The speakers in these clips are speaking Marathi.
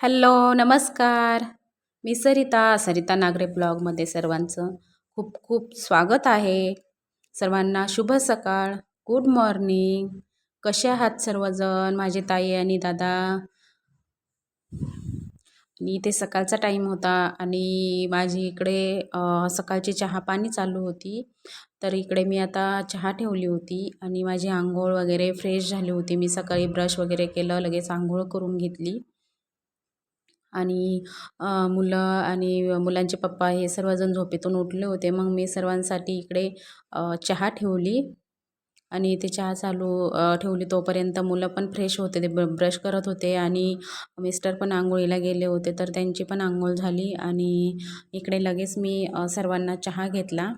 हॅलो नमस्कार. मी सरिता सरिता नागरे ब्लॉगमध्ये सर्वांचं खूप खूप स्वागत आहे. सर्वांना शुभ सकाळ. गुड मॉर्निंग कसे आहात सर्वजण? माझे ताई आणि दादा. आणि इथे सकाळचा टाईम होता आणि माझी इकडे सकाळची चहा पाणी चालू होती. तर इकडे मी आता चहा ठेवली होती आणि माझी आंघोळ वगैरे फ्रेश झाली होती. मी सकाळी ब्रश वगैरे केलं लगेच आंघोळ करून घेतली. आणि मुलं आणि मुलांचे पप्पा हे सर्वजण झोपेतून उठले होते. मग मी सर्वांसाठी इकडे चहा ठेवली आणि ते चहा चालू ठेवली. तोपर्यंत मुलं पण फ्रेश होते. ते ब्र ब्रश करत होते आणि मिस्टर पण आंघोळीला गेले होते. तर त्यांची पण आंघोळ झाली आणि इकडे लगेच मी सर्वांना चहा घेतला.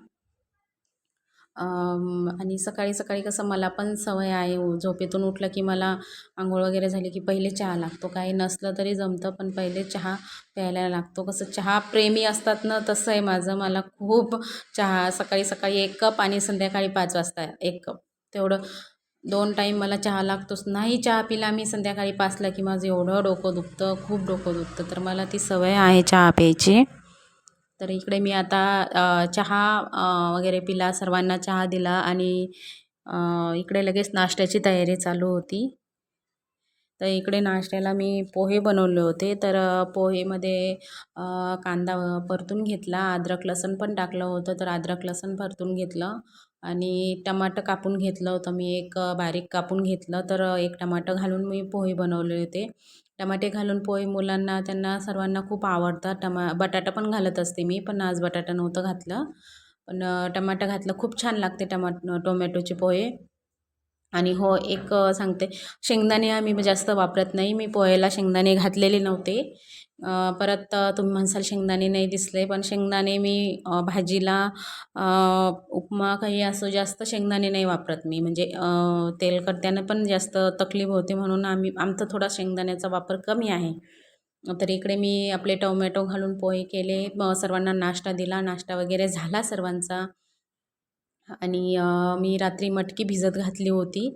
आणि सकाळी सकाळी कसं मला पण सवय आहे झोपेतून उठलं की मला आंघोळ वगैरे झाली की पहिले चहा लागतो. काही नसलं तरी जमतं पण पहिले चहा प्यायला लागतो. कसं चहा प्रेमी असतात ना तसं आहे माझं. मला खूप चहा सकाळी सकाळी एक कप आणि संध्याकाळी पाच वाजता एक कप. तेवढं दोन टाईम मला चहा लागतोच. नाही चहा पिला मी संध्याकाळी पाचला की माझं एवढं डोकं दुखतं खूप डोकं दुखतं. तर मला ती सवय आहे चहा प्यायची. तर इकडे मी आता चहा वगैरे पिला सर्वांना चहा दिला आणि इकडे लगेच नाश्त्याची तयारी चालू होती. तर इकडे नाश्त्याला मी पोहे बनवले होते. तर पोहेमध्ये कांदा परतून घेतला अद्रक लसूण पण टाकलं होतं तर अद्रक लसूण परतून घेतलं आणि टमाटर कापून घेतलं होतं. मी एक बारीक कापून घेतलं तर एक टमाटर घालून मी पोहे बनवले होते. टमाटे घालून पोहे मुलांना त्यांना सर्वांना खूप आवडतात. टमा बटाटा पण घालत असते मी पण आज बटाटा नव्हतं घातलं. पण टमाटा घातलं खूप छान लागते टमा टोमॅटोचे पोहे. आणि हो एक सांगते. शेंगदाणे आम्ही जास्त वापरत नाही. मी पोह्याला शेंगदाणे घातलेले नव्हते. परत तुम्ही म्हणसाल शेंगदाणे नाही दिसले पण शेंगदाणे मी भाजीला उपमा काही असं जास्त शेंगदाणे नाही वापरत मी. म्हणजे अ, पण जास्त तकलीफ होते म्हणून आम्ही आमचा थोडा शेंगदाण्याचा वापर कमी आहे. तर इकडे मी आपले टोमॅटो घालून पोहे केले. सर्वांना नाश्ता दिला. नाश्ता वगैरे झाला सर्वांचा. आणि मी रात्री मटकी भिजत घातली होती.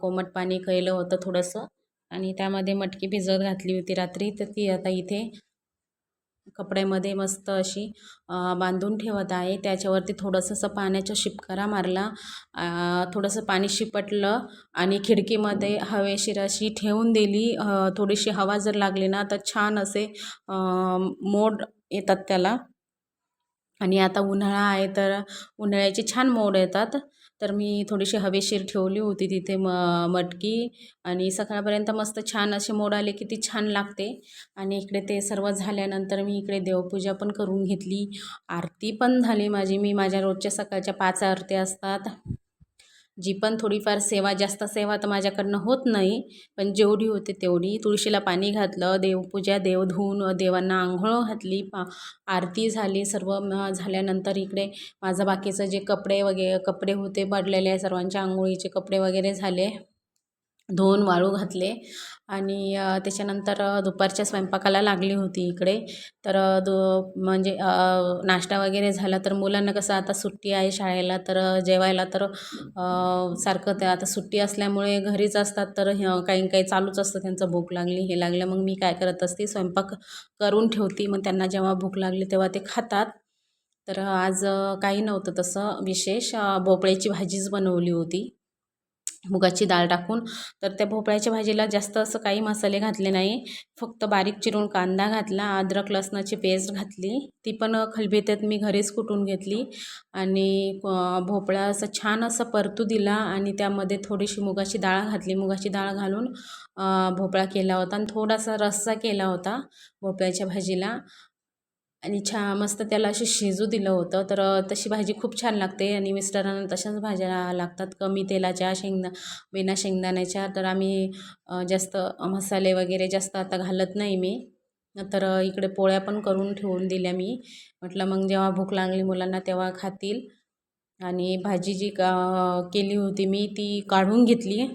कोमट पाणी केलं होतं थोडंसं आणि त्यामध्ये मटकी भिजत घातली होती रात्री. तर ती आता इथे कपड्यामध्ये मस्त अशी बांधून ठेवत आहे. त्याच्यावरती थोडंसं असं पाण्याचा शिपकारा मारला. थोडंसं पाणी शिपटलं आणि खिडकीमध्ये हवेशीर अशी ठेवून दिली. थोडीशी हवा जर लागली ना तर छान असे मोड येतात त्याला. आणि आता उन्हाळा आहे तर उन्हाळ्याचे छान मोड येतात. तर मी थोडीशी हवेशीर ठेवली होती तिथे म मटकी आणि सकाळपर्यंत मस्त छान असे मोड आले की ती छान लागते. आणि इकडे ते सर्व झाल्यानंतर मी इकडे देवपूजा पण करून घेतली. आरती पण झाली माझी. मी माझ्या रोजच्या सकाळच्या पाच आरत्या असतात. जी पण थोडीफार सेवा जास्त सेवा तर माझ्याकडनं होत नाही पण जेवढी होते तेवढी. तुळशीला पाणी घातलं देवपूजा देव धुवून देवांना आंघोळ घातली पा आरती झाली सर्व झाल्यानंतर इकडे माझं बाकीचं जे कपडे वगैरे कपडे होते पडलेले सर्वांच्या आंघोळीचे कपडे वगैरे झाले. धुवून वाळू घातले आणि त्याच्यानंतर दुपारच्या स्वयंपाकाला लागली होती इकडे. तर दु दो म्हणजे नाश्ता वगैरे झाला तर मुलांना कसं आता सुट्टी आहे शाळेला तर जेवायला तर सारखं ते आता सुट्टी असल्यामुळे घरीच असतात तर काही काही चालूच असतं त्यांचं भूक लागली हे लागलं. मग मी काय करत असते स्वयंपाक करून ठेवते. मग त्यांना जेव्हा भूक लागली तेव्हा ते खातात. तर आज काही नव्हतं तसं विशेष. भोपळ्याची भाजीच बनवली होती. मुगाची डाळ टाकून. तर त्या भोपळ्याच्या भाजीला जास्त असं काही मसाले घातले नाही. फक्त बारीक चिरून कांदा घातला अद्रक लसणाची पेस्ट घातली. ती पण खलबेत्यात मी घरीच कुटून घेतली. आणि भोपळा असं छान असं परतू दिला आणि त्यामध्ये थोडीशी मुगाची डाळ घातली. मुगाची डाळ घालून भोपळा केला होता आणि थोडासा रस्सा केला होता भोपळ्याच्या भाजीला. आणि छा मस्त त्याला अशी शिजू दिलं होतं. तर तशी भाजी खूप छान लागते. आणि मिस्टरांना तशाच भाज्या लागतात. कमी तेलाच्या शेंगदा बिना शेंगदाण्याच्या. तर आम्ही जास्त मसाले वगैरे जास्त आता घालत नाही मी. तर इकडे पोळ्या पण करून ठेवून दिल्या मी. म्हटलं मग जेव्हा भूक लागली मुलांना तेव्हा खातील. आणि भाजी जी का केली होती मी ती काढून घेतली.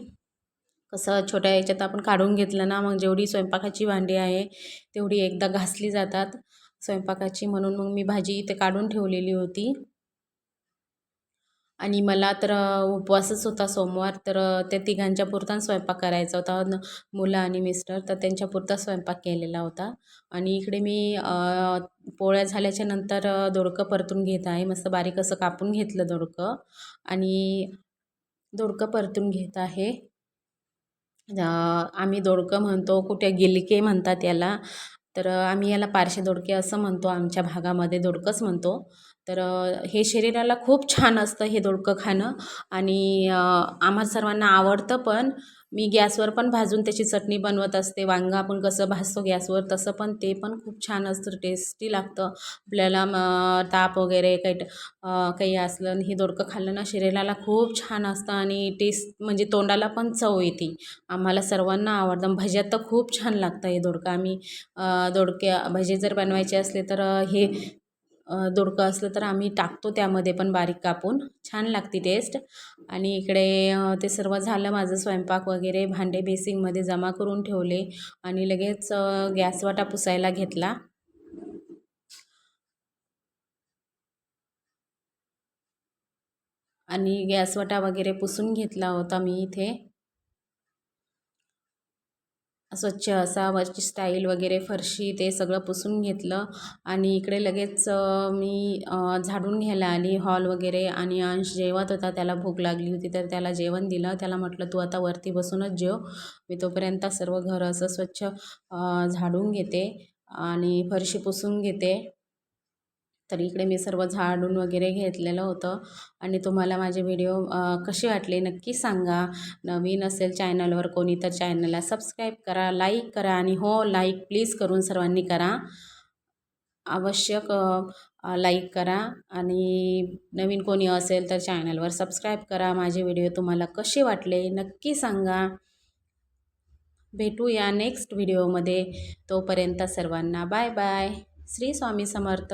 कसं छोट्या याच्यात आपण काढून घेतलं ना मग जेवढी स्वयंपाकाची भांडी आहे तेवढी एकदा घासली जातात. स्वयंपाकाची म्हणून मग मी भाजी इथे काढून ठेवलेली होती. आणि मला तर उपवासच होता सोमवार तर त्या तिघांच्या पुरता स्वयंपाक करायचा होता. न मुलं आणि मिस्टर तर त्यांच्या पुरता स्वयंपाक केलेला होता. आणि इकडे मी पोळ्या झाल्याच्यानंतर दोडकं परतून घेत आहे. मस्त बारीक असं कापून घेतलं दोडकं. आणि दोडकं परतून घेत आहे. आम्ही दोडकं म्हणतो कुठे गिलके म्हणतात याला. तर आम्ही याला पारशे दोडके असं म्हणतो आमच्या भागामध्ये दोडकंच म्हणतो. तर हे शरीराला खूप छान असतं हे दोडकं खाणं आणि आम्हा सर्वांना आवडतं पण मी गॅसवर पण भाजून त्याची चटणी बनवत असते. वांगं आपण कसं भाजतो गॅसवर तसं पण ते पण खूप छान असतं टेस्टी लागतं. आपल्याला ताप वगैरे काही काही असलं आणि हे दोडकं खाल्लं ना शरीराला खूप छान असतं आणि टेस्ट म्हणजे तोंडाला पण चव येते. आम्हाला सर्वांना आवडतं. भज्यात तर खूप छान लागतं हे दोडकं. आम्ही दोडके भजे जर बनवायचे असले तर हे दोडकं असलं तर आम्ही टाकतो त्यामध्ये पण बारीक कापून. छान लागते टेस्ट आणि इकडे ते सर्व झालं माझं स्वयंपाक वगैरे भांडे बेसिंगमध्ये जमा करून ठेवले आणि लगेच गॅस वाटा पुसायला घेतला. आणि गॅस वाटा वगैरे पुसून घेतला होता मी इथे. स्वच्छ असा वरची स्टाईल वगैरे फरशी ते सगळं पुसून घेतलं. आणि इकडे लगेच मी झाडून घ्यायला आली हॉल वगैरे. आणि अंश जेवत होता त्याला भूक लागली होती तर त्याला जेवण दिलं. त्याला म्हटलं तू आता वरती बसूनच जेव. मी तोपर्यंत सर्व घर असं स्वच्छ झाडून घेते आणि फरशी पुसून घेते. तर इकडे मी सर्व झाडून वगैरे घेतलेलं होतं. आणि तुम्हाला माझे व्हिडिओ कसे वाटले नक्की सांगा. नवीन असेल चॅनलवर कोणी तर चॅनलला सबस्क्राईब करा लाईक करा आणि हो लाईक प्लीज करून सर्वांनी करा. आवश्यक लाईक करा आणि नवीन कोणी असेल तर चॅनलवर सबस्क्राईब करा. माझे व्हिडिओ तुम्हाला कसे वाटले नक्की सांगा. भेटूया नेक्स्ट व्हिडिओमध्ये. तोपर्यंत सर्वांना बाय बाय. श्री स्वामी समर्थ.